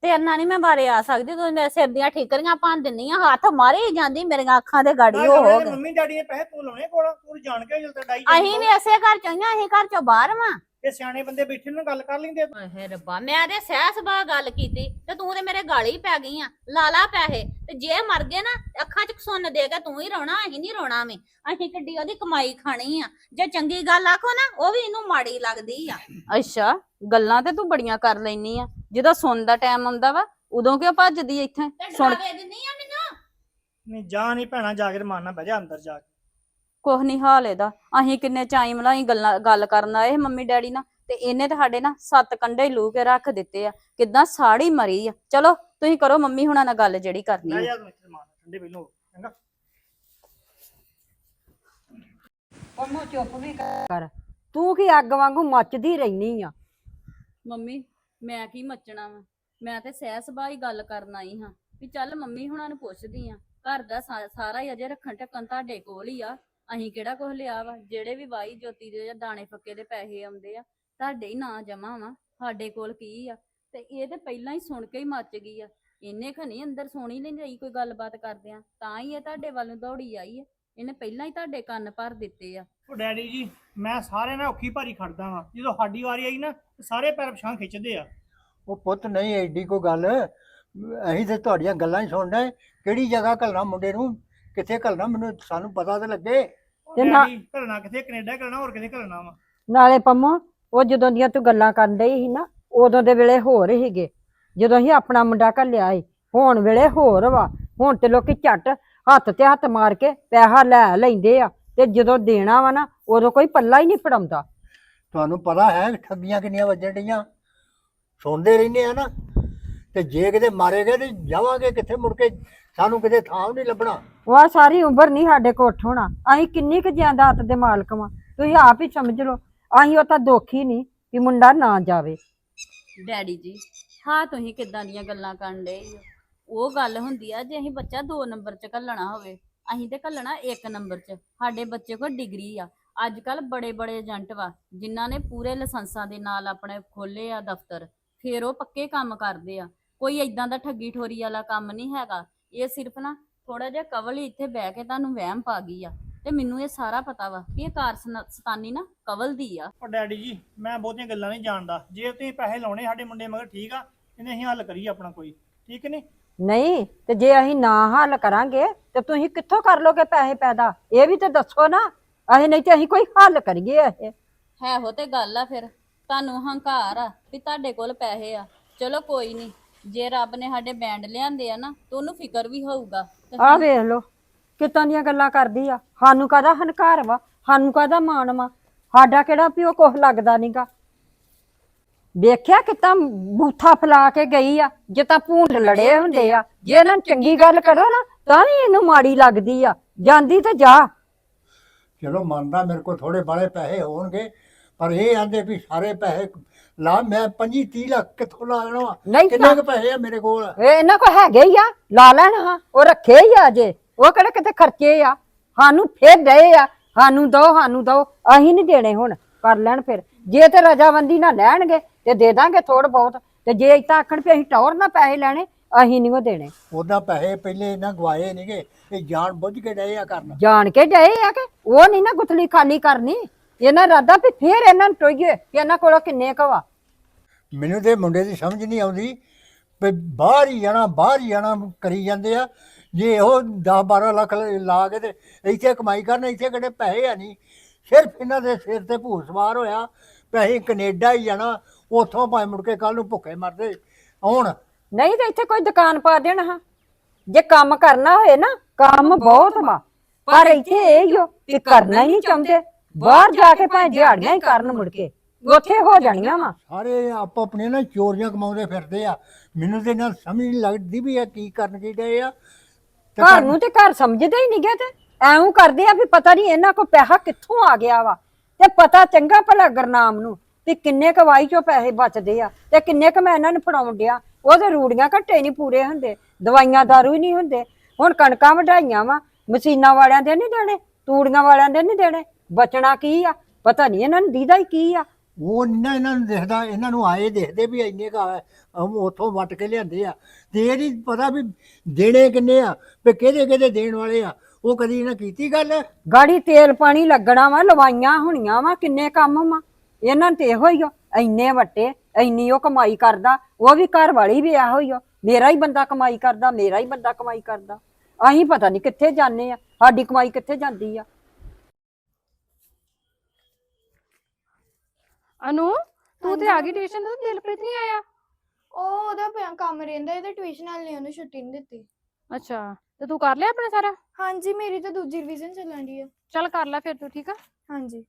ਤੇਰੇ ਨਾਲ ਨਹੀਂ ਮੈਂ ਬਾਰੇ ਆ ਸਕਦੀ ਤੂੰ ਮੇਰੇ ਸਿਰ ਦੀਆਂ ਠੀਕਰੀਆਂ ਭੰਨ ਦਿੰਨੀ ਆ ਹੱਥ ਮਾਰੇ ਹੀ ਜਾਂਦੀ ਮੇਰੀਆਂ ਅੱਖਾਂ ਦੇ ਗਾੜੀ ਹੋ ਹੋ ਗਏ ਮੰਮੀ ਡੈਡੀ ਨੇ ਪੈਸੇ ਤੂੰ ਲਾਉਣੇ ਕੋਲ ਤੂੰ ਜਾਣ ਕੇ ਜਲ ਡਾਈ ਅਸੀਂ ਵੀ ਐਸੇ ਘਰ ਚੋਂ ਹੀ ਆ ਅਸੀਂ ਘਰ ਚੋਂ ਬਾਹਰ ਵਾਂ। ਇਹ ਸਿਆਣੇ ਬੰਦੇ ਬੈਠੇ ਨੇ ਗੱਲ ਕਰ ਲੈਂਦੇ ਓਏ ਰੱਬਾ ਮੈਂ ਤੇ ਸਹਿ ਸੁਭਾ ਗੱਲ ਕੀਤੀ ਤੇ ਤੂੰ ਤੇ ਮੇਰੇ ਗਾਲੀ ਪੈ ਗਈ ਆ ਲਾਲਾ ਪੈਸੇ ਤੇ ਜੇ ਮਰ ਗਏ ਨਾ ਤੇ ਅੱਖਾਂ 'ਚ ਸੁੰਨ ਦੇ ਕੇ ਤੂੰ ਹੀ ਰੋਣਾ ਅਸੀਂ ਨਹੀਂ ਰੋਣਾ ਮੈਂ ਅਸੀਂ ਕਿੱਡੀ ਉਹਦੀ ਕਮਾਈ ਖਾਣੀ ਆ। ਜੇ ਚੰਗੀ ਗੱਲ ਆਖੋ ਨਾ ਉਹ ਵੀ ਇਹਨੂੰ ਮਾੜੀ ਲੱਗਦੀ ਆ। ਅੱਛਾ ਗੱਲਾਂ ਤੇ ਤੂੰ ਬੜੀਆਂ ਕਰ ਲੈਨੀ ਆ। ਜਦੋਂ ਸੁਣ ਦਾ ਟਾਈਮ ਆਉਂਦਾ ਵਾ ਉਦੋਂ ਕਿਉਂ ਭੱਜਦੀ ਇੱਥੇ? ਸੁਣ ਦਿੰਨੀ ਆ ਮੈਨੂੰ? ਨਹੀਂ ਜਾ ਨਹੀਂ ਭੈਣਾ ਜਾ ਕੇ ਮਾਰਨਾ ਬਹਿ ਜਾ ਅੰਦਰ ਜਾ ਕੇ। ਕੁਛ ਨਹੀਂ ਹਾਲ ਇਹਦਾ। ਅਸੀਂ ਕਿੰਨੇ ਟਾਈਮ ਲਾਈ ਗੱਲਾਂ ਗੱਲ ਕਰਨ ਆਏ ਮੰਮੀ ਡੈਡੀ ਨਾਲ ਤੇ ਇਹਨੇ ਤੇ ਸਾਡੇ ਨਾ ਸੱਤ ਕੰਡੇ ਲੂ ਕੇ ਰੱਖ ਦਿੱਤੇ ਆ ਕਿਦਾਂ ਸਾੜੀ ਮਰੀ ਆ। ਚਲੋ ਤੁਸੀਂ ਕਰੋ ਮੰਮੀ ਹੁਣਾਂ ਨਾਲ ਗੱਲ ਜਿਹੜੀ ਕਰਨੀ ਆ। ਜਾ ਤੂੰ ਇੱਥੇ ਮਾਰਨਾ ਠੰਡੇ ਪਹਿਲੋਂ ਚੰਗਾ? ਪੰਮੋ ਚੁੱਪ ਵੀ ਕਰ। ਤੂੰ ਕੀ ਅੱਗ ਵਾਂਗੂ ਮੱਚਦੀ ਰਹਿਨੀ ਆ? ਮੰਮੀ ਮੈਂ ਕੀ ਮੱਚਣਾ ਵਾ? ਮੈਂ ਤੇ ਸਹਿ ਸੁਭਾਅ ਹੀ ਗੱਲ ਕਰਨ ਆਈ ਹਾਂ ਵੀ ਚੱਲ ਮੰਮੀ ਹੁਣਾਂ ਨੂੰ ਪੁੱਛਦੀ ਆ, ਘਰ ਦਾ ਸਾ- ਸਾਰਾ ਹੀ ਅਜੇ ਰੱਖਣ ਟੱਕਣ ਤੁਹਾਡੇ ਕੋਲ ਹੀ ਆ, ਅਸੀਂ ਕਿਹੜਾ ਕੁਝ ਲਿਆ ਵਾ? ਜਿਹੜੇ ਵੀ ਵਾਈ ਜੋਤੀ ਦੇ ਜਾਂ ਦਾਣੇ ਫੱਕੇ ਦੇ ਪੈਸੇ ਆਉਂਦੇ ਆ, ਤੁਹਾਡੇ ਹੀ ਨਾਂ ਜਮਾ ਵਾ, ਸਾਡੇ ਕੋਲ ਕੀ ਆ? ਤੇ ਇਹ ਤੇ ਪਹਿਲਾਂ ਹੀ ਸੁਣ ਕੇ ਹੀ ਮੱਚ ਗਈ ਆ ਇਹਨੇ ਖਣੀ ਅੰਦਰ ਸੋਣੀ ਨਹੀਂ ਰਹੀ ਕੋਈ ਗੱਲਬਾਤ ਕਰਦੇ ਆ, ਤਾਂ ਹੀ ਇਹ ਤੁਹਾਡੇ ਵੱਲ ਨੂੰ ਦੌੜੀ ਆਈ ਆ। ਇਹਨੇ ਪਹਿਲਾਂ ਹੀ ਤੁਹਾਡੇ ਕੰਨ ਭਰ ਦਿੱਤੇ ਆ। ਉਹ ਡੈਡੀ ਜੀ ਮੈਂ ਸਾਰੇ ਨਾਲ ਔਖੀ ਭਾਰੀ ਖੜਦਾ ਵਾਂ। ਜਦੋਂ ਸਾਡੀ ਵਾਰੀ ਆਈ ਨਾ ਤੇ ਸਾਰੇ ਪੈਰ ਪਛਾਂ ਖਿੱਚਦੇ ਆ। ਉਹ ਪੁੱਤ ਨਹੀਂ ਐਡੀ ਕੋਈ ਗੱਲ। ਅਸੀਂ ਤੇ ਤੁਹਾਡੀਆਂ ਗੱਲਾਂ ਹੀ ਸੁਣਨਾ ਕਿਹੜੀ ਜਗ੍ਹਾ ਘੱਲਣਾ ਮੁੰਡੇ ਨੂੰ? ਕਿੱਥੇ ਘੱਲਣਾ ਮੈਨੂੰ ਸਾਨੂੰ ਪਤਾ ਤੇ ਲੱਗੇ। ਤੇ ਨਾ- ਡੈਡੀ ਘਲਣਾ ਕਿੱਥੇ? ਕੈਨੇਡਾ ਘਲਣਾ ਹੋਰ ਕਿੱਥੇ ਘਲਣਾ ਵਾ? ਨਾਲੇ ਪੰਮੋ ਉਹ ਜਦੋਂ ਦੀਆਂ ਤੂੰ ਗੱਲਾਂ ਕਰਨ ਡਈ ਸੀ ਨਾ ਉਦੋਂ ਦੇ ਵੇਲੇ ਹੋਰ ਸੀਗੇ। ਜਦੋਂ ਅਸੀਂ ਆਪਣਾ ਮੁੰਡਾ ਘੱਲਿਆ ਏ ਹੁਣ ਵੇਲੇ ਹੋਰ ਵਾ। ਹੁਣ ਤੇ ਲੋਕੀ ਝੱਟ ਹੱਥ ਤੇ ਹੱਥ ਮਾਰ ਕੇ ਪੈਸਾ ਲੈ ਲੈਂਦੇ ਆ ਤੇ ਜਦੋਂ ਦੇਣਾ ਵਾ ਨਾ ਉਦੋਂ ਕੋਈ ਪੱਲਾ ਹੀ ਨਹੀਂ ਫੜਾਉਂਦਾ। ਤੁਹਾਨੂੰ ਪਤਾ ਹੈ ਠੱਗੀਆਂ ਕਿੰਨੀਆਂ ਵੱਜਣ ਡੀਆਂ ਸੁਣਦੇ ਰਹਿੰਦੇ ਆ ਨਾ ਤੇ ਜੇ ਕਿਤੇ ਮਾਰੇ ਗਏ ਤੇ ਜਾਵਾਂਗੇ ਕਿੱਥੇ? ਮੁੜ ਕੇ ਸਾਨੂੰ ਕਿਤੇ ਥਾਂ ਨਹੀਂ ਲੱਭਣਾ। ਉਹ ਆਹ ਸਾਰੀ ਉਮਰ ਨਹੀਂ ਸਾਡੇ ਕੋਲ ਉੱਠ ਹੋਣਾ। ਅਸੀਂ ਕਿੰਨੀ ਕੁ ਜਾਇਦਾਦ ਦੇ ਮਾਲਕ ਵਾਂ। ਤੁਸੀਂ ਆਪ ਹੀ ਸਮਝ ਲਓ ਅਸੀਂ ਉਹ ਤਾਂ ਦੁਖੀ ਨਹੀਂ ਕਿ ਮੁੰਡਾ ਨਾ ਜਾਵੇ। ਡੈਡੀ ਜੀ ਹਾਂ ਤੁਸੀਂ ਕਿੱਦਾਂ ਦੀਆਂ ਗੱਲਾਂ ਕਰਨ ਡਏ ਹੋ? ਉਹ ਗੱਲ ਹੁੰਦੀ ਆ, ਜੇ ਅਸੀਂ ਬੱਚਾ 2 ਨੰਬਰ 'ਚ ਘੱਲਣਾ ਹੋਵੇ, ਅਸੀਂ ਤੇ ਘੱਲਣਾ 1 ਨੰਬਰ 'ਚ। ਸਾਡੇ ਬੱਚੇ ਕੋਲ ਡਿਗਰੀ ਆ। ਅੱਜ ਕੱਲ ਬੜੇ ਬੜੇ ਏਜੰਟ ਵਾ, ਜਿਨ੍ਹਾਂ ਨੇ ਪੂਰੇ ਲਾਇਸੈਂਸਾਂ ਦੇ ਨਾਲ ਆਪਣੇ ਖੋਲੇ ਆ ਦਫ਼ਤਰ, ਫਿਰ ਉਹ ਪੱਕੇ ਕੰਮ ਕਰਦੇ ਆ। ਕੋਈ ਏਦਾਂ ਦਾ ਠੱਗੀ ਠੋਰੀ ਵਾਲਾ ਕੰਮ ਨਹੀਂ ਹੈਗਾ। ਇਹ ਸਿਰਫ ਨਾ ਥੋੜਾ ਜਿਹਾ ਕਵਲ ਹੀ ਇੱਥੇ ਬਹਿ ਕੇ ਤੁਹਾਨੂੰ ਵਹਿਮ ਪਾ ਗਈ ਆ। ਤੇ ਮੈਨੂੰ ਇਹ ਸਾਰਾ ਪਤਾ ਵਾ ਕਿ ਇਹ ਕਾਰ ਸਤਾਨੀ ਨਾ ਕਵਲ ਦੀ ਆ। ਉਹ ਡੈਡੀ ਜੀ, ਮੈਂ ਬਹੁਤੀਆਂ ਗੱਲਾਂ ਨਹੀਂ ਜਾਣਦਾ। ਜੇ ਤੁਸੀਂ ਪੈਸੇ ਲਾਉਣੇ ਸਾਡੇ ਮੁੰਡੇ ਮਗਰ ਠੀਕ ਆ, ਇਹਨੇ ਅਸੀਂ ਹੱਲ ਕਰੀਏ ਆਪਣਾ ਕੋਈ। ਠੀਕ ਨਹੀਂ? ਨਹੀਂ ਤੇ ਜੇ ਅਸੀਂ ਨਾ ਹੱਲ ਕਰਾਂਗੇ ਤੇ ਤੁਸੀਂ ਕਿੱਥੋਂ ਕਰ ਲੋਗੇ ਪੈਸੇ ਪੈਦਾ? ਇਹ ਵੀ ਤੇ ਦੱਸੋ ਨਾ। ਅਸੀਂ ਨਹੀਂ ਤੇ ਅਸੀਂ ਕੋਈ ਹੱਲ ਕਰੀਏ ਇਹ। ਹੈ ਹੋ ਤੇ ਗੱਲ ਆ ਫਿਰ। ਤੁਹਾਨੂੰ ਹੰਕਾਰ ਆ ਵੀ ਤੁਹਾਡੇ ਕੋਲ ਪੈਸੇ ਆ। ਚਲੋ ਕੋਈ ਨਹੀਂ ਜੇ ਰੱਬ ਨੇ ਸਾਡੇ ਬੈਂਡ ਲਿਆਂਦੇ ਆ ਨਾ ਤਾਂ ਉਹਨੂੰ ਫਿਕਰ ਵੀ ਹੋਊਗਾ। ਤੇ ਆਹ ਵੇਖ ਲੋ ਕਿੱਦਾਂ ਦੀਆਂ ਗੱਲਾਂ ਕਰਦੀ ਆ। ਸਾਨੂੰ ਕਾਹਦਾ ਹਨਕਾਰ ਵਾ? ਸਾਨੂੰ ਕਾਹਦਾ ਮਾਣ ਵਾ? ਸਾਡਾ ਕਿਹੜਾ ਪਿਓ ਕੁਛ ਲੱਗਦਾ ਨਹੀਂਗਾ ਵੇਖਿਆ ਕਿਤਾ ਬੂਥਾ ਫਲਾ ਕੇ ਗਈ ਆ ਜੇ ਤਾਂ ਭੂੰਡ ਲੜੇ ਹੁੰਦੇ ਆ। ਜੇ ਇਹਨਾਂ ਨੂੰ ਚੰਗੀ ਗੱਲ ਕਰੋ ਨਾ ਤਾਂ ਵੀ ਇਹਨੂੰ ਮਾੜੀ ਲੱਗਦੀ ਆ। ਜਾਂਦੀ ਤੇ ਜਾ। ਚਲੋ ਮੰਨਦਾ ਮੇਰੇ ਕੋਲ ਥੋੜੇ ਬਾਲੇ ਪੈਸੇ ਹੋਣਗੇ ਪਰ ਇਹ ਆਂਦੇ ਵੀ ਸਾਰੇ ਪੈਸੇ ਲਾ ਮੈਂ 25 30 ਲੱਖ ਕਿੱਥੋਂ ਲਾ ਲੈਣਾ ਵਾ? ਨਹੀਂ ਕਿੰਨੇ ਕੁ ਪੈਸੇ ਆ ਮੇਰੇ ਕੋਲ? ਇਹ ਇਹਨਾਂ ਕੋ ਹੈਗੇ ਹੀ ਆ ਲਾ ਲੈਣ ਹਾਂ। ਉਹ ਰੱਖੇ ਹੀ ਆ ਜੇ ਉਹ ਕਿਹੜੇ ਕਿਤੇ ਖਰਚੇ ਆ। ਸਾਨੂੰ ਫੇਰ ਗਏ ਆ। ਸਾਨੂੰ ਦੋ ਸਾਨੂੰ ਦੋ। ਅਸੀਂ ਨਹੀਂ ਦੇਣੇ ਹੁਣ। ਕਰ ਲੈਣ ਫਿਰ। ਜੇ ਤੇ ਰਜਾਵੰਦੀ ਨਾ ਲੈਣਗੇ ਤੇ ਦੇ ਦਾਂਗੇ ਥੋੜ ਬਹੁਤ। ਤੇ ਜੇ ਇਤਾਂ ਆਖਣ ਵੀ ਅਸੀਂ ਟੌਰ ਨਾ ਪੈਸੇ ਲੈਣੇ ਅਸੀਂ ਨਹੀਂ ਉਹ ਦੇਣੇ। ਉਹਦਾ ਪੈਸੇ ਪਹਿਲੇ ਇਹਨਾਂ ਗਵਾਏ ਨਹੀਂਗੇ ਇਹ ਜਾਣ ਬੁੱਝ ਕੇ ਡਏ ਆ ਕਰਨ। ਜਾਣ ਕੇ ਡਏ ਆ ਕਿ ਉਹ ਨਹੀਂ ਨਾ ਗੁਥਲੀ ਖਾਲੀ ਕਰਨੀ। ਇਹਨਾਂ ਰਾਦਾ ਵੀ ਫੇਰ ਇਹਨਾਂ ਨੂੰ ਟੋਈਏ ਕਿ ਇਹਨਾਂ ਕੋਲੋਂ ਕਿੰਨੇ ਕਵਾ ਮੈਨੂੰ ਤੇ ਮੁੰਡੇ ਦੀ ਸਮਝ ਨਹੀਂ ਆਉਂਦੀ ਵੀ ਬਾਹਰ ਹੀ ਜਾਣਾ ਬਾਹਰ ਹੀ ਜਾਣਾ ਕਰੀ ਜਾਂਦੇ ਆ। ਜੇ ਉਹ 10 12 ਲੱਖ ਲਾ ਕੇ ਤੇ ਇੱਥੇ ਕਮਾਈ ਕਰਨ ਇੱਥੇ ਕਿਹੜੇ ਪੈਸੇ ਆ ਨਹੀਂ ਸਿਰਫ ਇਹਨਾਂ ਦੇ ਸਿਰ ਤੇ ਭੂਤ ਸਵਾਰ ਹੋਇਆ ਪੈਸੇ ਕੈਨੇਡਾ ਹੀ ਜਾਣਾ ਉੱਥੋਂ ਭਾਵੇਂ ਮੁੜ ਕੇ ਕੱਲ ਨੂੰ ਭੁੱਖੇ ਮਰਦੇ ਆਉਣ ਨਹੀਂ ਤੇ ਇੱਥੇ ਕੋਈ ਦੁਕਾਨ ਪਾ ਦੇਣਾ ਹਾਂ। ਜੇ ਕੰਮ ਕਰਨਾ ਹੋਏ ਨਾ ਕੰਮ ਬਹੁਤ ਵਾ। ਪਰ ਇੱਥੇ ਇਹ ਹੀ ਓ ਕਿ ਕਰਨਾ ਹੀ ਨਹੀਂ ਚਾਹੁੰਦੇ। ਬਾਹਰ ਜਾ ਕੇ ਭਾਵੇਂ ਦਿਹਾੜੀਆਂ ਹੀ ਕਰਨ ਮੁੜ ਕੇ। ਉੱਥੇ ਹੋ ਜਾਣੀਆਂ ਵਾ। ਸਾਰੇ ਆਪੋ ਆਪਣੇ ਨਾ ਚੋਰੀਆਂ ਕਮਾਉਂਦੇ ਫਿਰਦੇ ਆ। ਮੈਨੂੰ ਤੇ ਇਹਨਾਂ ਸਮਝ ਨਹੀਂ ਲੱਗਦੀ ਵੀ ਇਹ ਕੀ ਕਰਨ ਕੀ ਡਏ ਆ। ਤੇ ਘਰ ਨੂੰ ਤੇ ਘਰ ਸਮਝਦੇ ਹੀ ਨਹੀਂ ਗਏ ਤੇ। ਐਵੇਂ ਕਰਦੇ ਆ ਵੀ ਪਤਾ ਨਹੀਂ ਇਹਨਾਂ ਕੋ ਪੈਸਾ ਕਿੱਥੋਂ ਆ ਗਿਆ ਵਾ। ਤੇ ਪਤਾ ਚੰਗਾ ਭਲਾ ਗਰਨਾਮ ਨੂੰ। ਵੀ ਕਿੰਨੇ ਕਵਾਈ ਚੋਂ ਪੈਸੇ ਬਚਦੇ ਆ ਤੇ ਕਿੰਨੇ ਕ ਮੈਂ ਇਹਨਾਂ ਨੂੰ ਫੜਾਉਣ ਡਿਆ। ਉਹਦੇ ਰੂੜੀਆਂ ਘੱਟੇ ਨਹੀਂ ਪੂਰੇ ਹੁੰਦੇ ਦਵਾਈਆਂ ਦਾਰੂ ਹੀ ਨਹੀਂ ਹੁੰਦੇ। ਹੁਣ ਕਣਕਾਂ ਵਢਾਈਆਂ ਵਾ ਮਸ਼ੀਨਾਂ ਵਾਲਿਆਂ ਦੇ ਨਹੀਂ ਦੇਣੇ ਤੂੜੀਆਂ ਵਾਲਿਆਂ ਦੇ ਨਹੀਂ ਦੇਣੇ। ਬਚਣਾ ਕੀ ਆ? ਪਤਾ ਨਹੀਂ ਇਹਨਾਂ ਨੂੰ ਦੀਦਾ ਹੀ ਕੀ ਆ। ਉਹ ਨੀ ਨਾ ਇਹਨਾਂ ਨੂੰ ਦੇਖਦਾ ਇਹਨਾਂ ਨੂੰ ਆਏ ਦੇਖਦੇ ਵੀ ਇੰਨੇ ਕਾ ਉੱਥੋਂ ਵੱਟ ਕੇ ਲਿਆਂਦੇ ਆ। ਤੇ ਇਹ ਨਹੀਂ ਪਤਾ ਵੀ ਦੇਣੇ ਕਿੰਨੇ ਆ ਵੀ ਕਿਹਦੇ ਕਿਹਦੇ ਦੇਣ ਵਾਲੇ ਆ। ਉਹ ਕਦੀ ਇਹਨਾਂ ਕੀਤੀ ਗੱਲ? ਗਾੜੀ ਤੇਲ ਪਾਣੀ ਲੱਗਣਾ ਵਾ ਲਵਾਈਆਂ ਹੋਣੀਆਂ ਵਾ ਕਿੰਨੇ ਕੰਮ ਵਾ। ਇਹਨਾਂ ਨੂੰ ਤੇ ਇਹੋ ਹੀ ਆ ਇੰਨੇ ਵੱਟੇ ਇੰਨੀ ਉਹ ਕਮਾਈ ਕਰਦਾ ਉਹ ਵੀ ਘਰ ਵਾਲੀ ਵੀ ਇਹੋ ਹੀ ਆ ਮੇਰਾ ਹੀ ਬੰਦਾ ਕਮਾਈ ਕਰਦਾ ਮੇਰਾ ਹੀ ਬੰਦਾ ਕਮਾਈ ਕਰਦਾ। ਅਸੀਂ ਪਤਾ ਨਹੀਂ ਕਿੱਥੇ ਜਾਂਦੇ ਆ ਸਾਡੀ ਕਮਾਈ ਕਿੱਥੇ ਜਾਂਦੀ ਆ? ਅਨੂ ਤੂੰ ਤੇ ਆ ਗਈ ਟਿਊਸ਼ਨ ਤੋਂ ਦਿਲਪ੍ਰੀਤ ਨਹੀਂ ਆਇਆ? ਉਹ ਉਹਦਾ ਪਿਆ ਕੰਮ ਰਹਿੰਦਾ ਇਹਦੇ ਟਿਊਸ਼ਨ ਨਾਲ ਨਹੀਂ ਉਹਨੂੰ ਛੁੱਟੀ ਨਹੀਂ ਦਿੱਤੀ। ਅੱਛਾ ਤੇ ਤੂੰ ਕਰ ਲਿਆ ਆਪਣਾ ਸਾਰਾ? ਹਾਂਜੀ ਮੇਰੀ ਤਾਂ ਦੂਜੀ ਰਿਵੀਜ਼ਨ ਚੱਲਣ ਦੀ ਆ। ਚੱਲ ਕਰ ਲੈ ਫਿਰ ਤੂੰ ਠੀਕ ਆ? ਹਾਂਜੀ।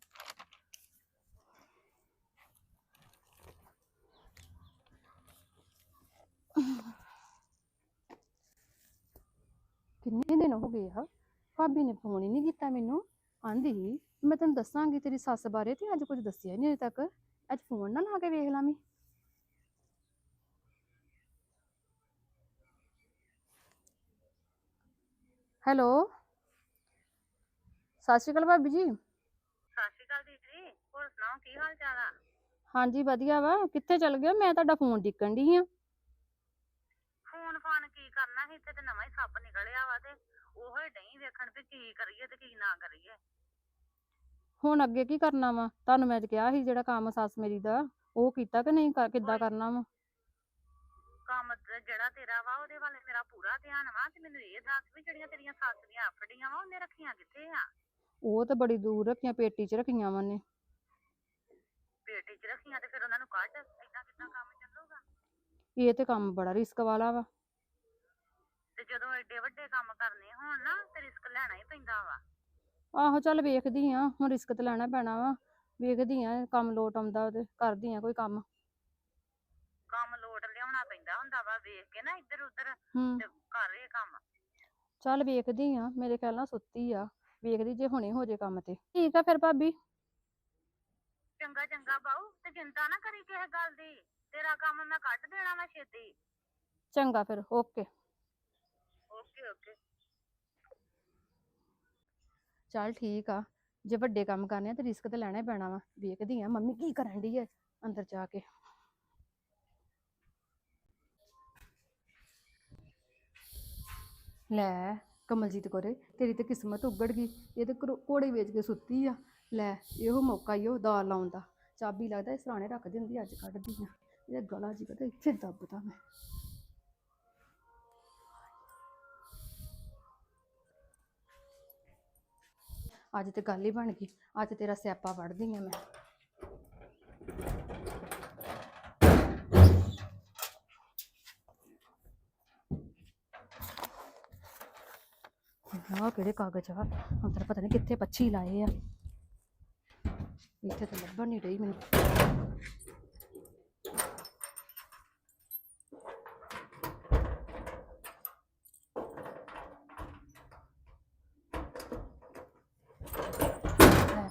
ਕਿੰਨੇ ਦਿਨ ਹੋ ਗਏ ਆ ਭਾਬੀ ਨੇ ਫੋਨ ਹੀ ਨਹੀਂ ਕੀਤਾ ਮੈਨੂੰ ਆਂਦੀ ਸੀ, ਮੈਂ ਤੈਨੂੰ ਦੱਸਾਂਗੀ ਤੇਰੀ ਸੱਸ ਬਾਰੇ ਤੇ ਅੱਜ ਕੁਝ ਦੱਸਿਆ ਨਹੀਂ ਅਜੇ ਤੱਕ ਅੱਜ ਫੋਨ ਨਾ ਲਾ ਕੇ ਵੇਖ ਲਾਂ ਮੈਂ ਹੈਲੋ ਸਤਿ ਸ਼੍ਰੀ ਅਕਾਲ ਭਾਬੀ ਜੀ ਸਤਿ ਸ਼੍ਰੀ ਅਕਾਲ ਦੀਦੀ ਹੋਰ ਸੁਣਾਓ ਕੀ ਹਾਲ ਚਾਲ ਆ ਹਾਂਜੀ ਵਧੀਆ ਵਾ ਕਿੱਥੇ ਚਲ ਗਏ ਹੋ? ਮੈਂ ਤੁਹਾਡਾ ਫੋਨ ਡਿੱਕਣ ਦੀ ਆ ਫੋਨ ਫਾਨ ਕੀ ਕਰਨਾ ਸੀ ਇੱਥੇ ਤੇ ਨਵਾਂ ਹੀ ਸੱਪ ਨਿਕਲਿਆ ਵਾ ਤੇ ਉਹੋ ਹੀ ਡਈ ਵੇਖਣ ਵੀ ਕੀ ਕਰੀਏ ਤੇ ਕੀ ਨਾ ਕਰੀਏ। ਹੁਣ ਅੱਗੇ ਕੀ ਕਰਨਾ ਵਾ? ਤੁਹਾਨੂੰ ਮੈਂ ਕਿਹਾ ਸੀ ਜਿਹੜਾ ਕੰਮ ਸੱਸ ਮੇਰੀ ਦਾ ਉਹ ਕੀਤਾ ਕਿ ਨਹੀਂ ਕਰ- ਕਿੱਦਾਂ ਕਰਨਾ ਵਾ? ਕੰਮ ਤੇ ਜਿਹੜਾ ਤੇਰਾ ਵਾ ਉਹਦੇ ਵੱਲ ਮੇਰਾ ਪੂਰਾ ਧਿਆਨ ਵਾ ਤੇ ਮੈਨੂੰ ਇਹ ਦੱਸ ਵੀ ਜਿਹੜੀਆਂ ਤੇਰੀਆਂ ਸੱਸ ਦੀਆਂ ਆਫੜੀਆਂ ਵਾ ਉਹਨੇ ਰੱਖੀਆਂ ਕਿੱਥੇ ਆ? ਉਹ ਤਾਂ ਬੜੀ ਦੂਰ ਰੱਖੀਆਂ ਪੇਟੀ 'ਚ ਰੱਖੀਆਂ ਵਾ ਉਹਨੇ। ਪੇਟੀ 'ਚ ਰੱਖੀਆਂ ਤੇ ਫਿਰ ਉਹਨਾਂ ਨੂੰ ਕੱਢ ਏਦਾਂ ਕਿੱਦਾਂ ਕੰਮ ਚੱਲੂਗਾ? ਇਹ ਤੇ ਕੰਮ ਬੜਾ ਰਿਸਕ ਵਾਲਾ ਵਾ ਤੇ ਜਦੋਂ ਐਡੇ ਵੱਡੇ ਕੰਮ ਕਰਨੇ ਹੋਣ ਨਾ ਤੇ ਰਿਸਕ ਲੈਣਾ ਹੀ ਪੈਂਦਾ ਵਾ? ਆਹੋ ਚੱਲ ਵੇਖਦੀ ਆ ਹੁਣ ਰਿਸਕ ਤੇ ਲੈਣਾ ਪੈਣਾ ਵਾ। ਵੇਖਦੀ ਆ ਕੰਮ ਲੋਟ ਆਉਂਦਾ ਤੇ ਕਰਦੀ ਆ ਕੋਈ ਕੰਮ। ਕੰਮ ਲੋਟ ਲਿਆਉਣਾ ਪੈਂਦਾ ਹੁੰਦਾ ਵਾ ਵੇਖ ਕੇ ਨਾ ਇੱਧਰ ਉੱਧਰ ਹੂੰ। ਤੇ ਕਰ ਇਹ ਕੰਮ। ਚੱਲ ਵੇਖਦੀ ਆ ਮੇਰੇ ਖਿਆਲ ਨਾਲ ਸੁੱਤੀ ਆ। ਵੇਖਦੀ ਜੇ ਹੁਣੇ ਹੋ ਜੇ ਕੰਮ ਤੇ। ਠੀਕ ਆ ਫਿਰ ਭਾਬੀ। ਚੰਗਾ ਚੰਗਾ ਬਾਊ ਤੇ ਚਿੰਤਾ ਨਾ ਕਰੀ ਕਿਸੇ ਗੱਲ ਦੀ। ਤੇਰਾ ਕੰਮ ਮੈਂ ਕੱਢ ਦੇਣਾ ਵਾ ਛੇਤੀ। ਚੰਗਾ ਫਿਰ ਓਕੇ। Okay okay. ਚੱਲ ਠੀਕ ਆ, ਜੇ ਵੱਡੇ ਕੰਮ ਕਰਨੇ ਆ ਤੇ ਰਿਸਕ ਤੇ ਲੈਣਾ ਹੀ ਪੈਣਾ ਵਾ, ਵੇਖਦੀ ਆ ਮੰਮੀ ਕੀ ਕਰਨ ਦੀ ਐ ਅੰਦਰ ਜਾ ਕੇ। ਲੈ ਕਮਲਜੀਤ ਕੋਰੇ, ਤੇਰੀ ਤੇ ਕਿਸਮਤ ਉੱਗੜ ਗਈ, ਇਹ ਤੇ ਘਰੋ ਘੋੜੇ ਵੇਚ ਕੇ ਸੁੱਤੀ ਆ। ਲੈ, ਇਹੋ ਮੌਕਾ ਹੀ ਉਹ ਦਾਲ ਲਾਉਣ ਦਾ। ਚਾਬੀ ਲੱਗਦਾ ਇਸ ਸਰਾਣੇ ਰੱਖ ਦਿੰਦੀ ਅੱਜ ਕੱਢਦੀ ਆ। ਇਹਦਾ ਗਲਾ ਜੀ ਕਦੇ ਇੱਥੇ ਦੱਬਦਾ ਮੈਂ। ਅੱਜ ਤੇ ਗੱਲ ਹੀ ਬਣ ਗਈ। ਅੱਜ ਤੇਰਾ ਸਿਆਪਾ ਵੜਦੀ ਆ ਮੈਂ। ਆਹ ਕਿਹੜੇ ਕਾਗਜ਼ ਆ? ਅੰਦਰ ਪਤਾ ਨਹੀਂ ਕਿੱਥੇ ਪੱਛੀ ਲਾਏ ਆ। ਇੱਥੇ ਤਾਂ ਲੱਭਣ ਨਹੀਂ ਰਹੀ ਮੈਨੂੰ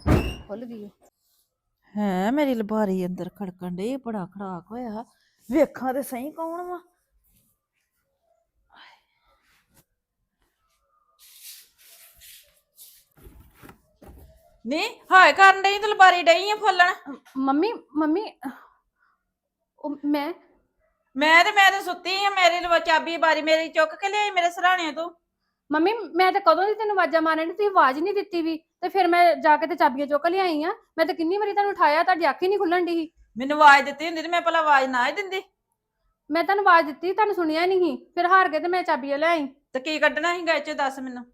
ਲੈ, ਖੁੱਲ ਗਈ। ਹੈ ਮੇਰੀ ਲਬਾਰੀ ਅੰਦਰ ਖੜਕਣ ਡੇ ਬੜਾ ਖੜਾਕ ਹੋਇਆ ਵੇਖਾਂ ਤੇ ਸਹੀ ਕੌਣ ਵਾ। ਨਹੀਂ ਹਾਏ ਕਰਨ ਡਈ ਤੇ ਲਬਾਰੀ ਡਈ ਆ ਫੁੱਲਣ। ਮੰਮੀ ਮੰਮੀ ਉਹ ਮੈਂ ਮੈਂ ਤੇ ਮੈਂ ਤੇ ਸੁੱਤੀ ਆ ਮੇਰੀ ਲਵਾ ਚਾਬੀ ਬਾਰੀ ਮੇਰੀ ਚੁੱਕ ਕੇ ਲਿਆਈ ਮੇਰੇ ਸਰਾਣੇ ਤੋਂ। ਮੰਮੀ ਮੈਂ ਤਾਂ ਕਦੋਂ ਦੀ ਤੈਨੂੰ ਆਵਾਜ਼ਾਂ ਮਾਰਨ ਦੀ ਆਵਾਜ਼ ਨਹੀਂ ਦਿੱਤੀ ਵੀ। ਤੇ ਫਿਰ ਮੈਂ ਜਾ ਕੇ ਤੇ ਚਾਬੀਆਂ ਚੁੱਕ ਲਿਆਈ ਆ। ਮੈਂ ਤਾਂ ਕਿੰਨੀ ਵਾਰੀ ਤੁਹਾਨੂੰ ਉਠਾਇਆ ਤੁਹਾਡੀ ਅੱਖ ਹੀ ਨਹੀਂ ਖੁੱਲਣ ਦੀ ਮੈਨੂੰ ਆਵਾਜ਼ ਦਿੱਤੀ ਹੁੰਦੀ ਤੇ ਮੈਂ ਭਲਾ ਆਵਾਜ਼ ਨਾ ਹੀ ਦਿੰਦੀ। ਮੈਂ ਤੁਹਾਨੂੰ ਆਵਾਜ਼ ਦਿੱਤੀ ਤੁਹਾਨੂੰ ਸੁਣਿਆ ਨਹੀਂ ਫਿਰ ਹਾਰ ਕੇ ਤੇ ਮੈਂ ਚਾਬੀਆਂ ਲੈ ਆਈ। ਤੇ ਕੀ ਕੱਢਣਾ ਸੀਗਾ ਇਹ ਚੋਂ ਦੱਸ ਮੈਨੂੰ?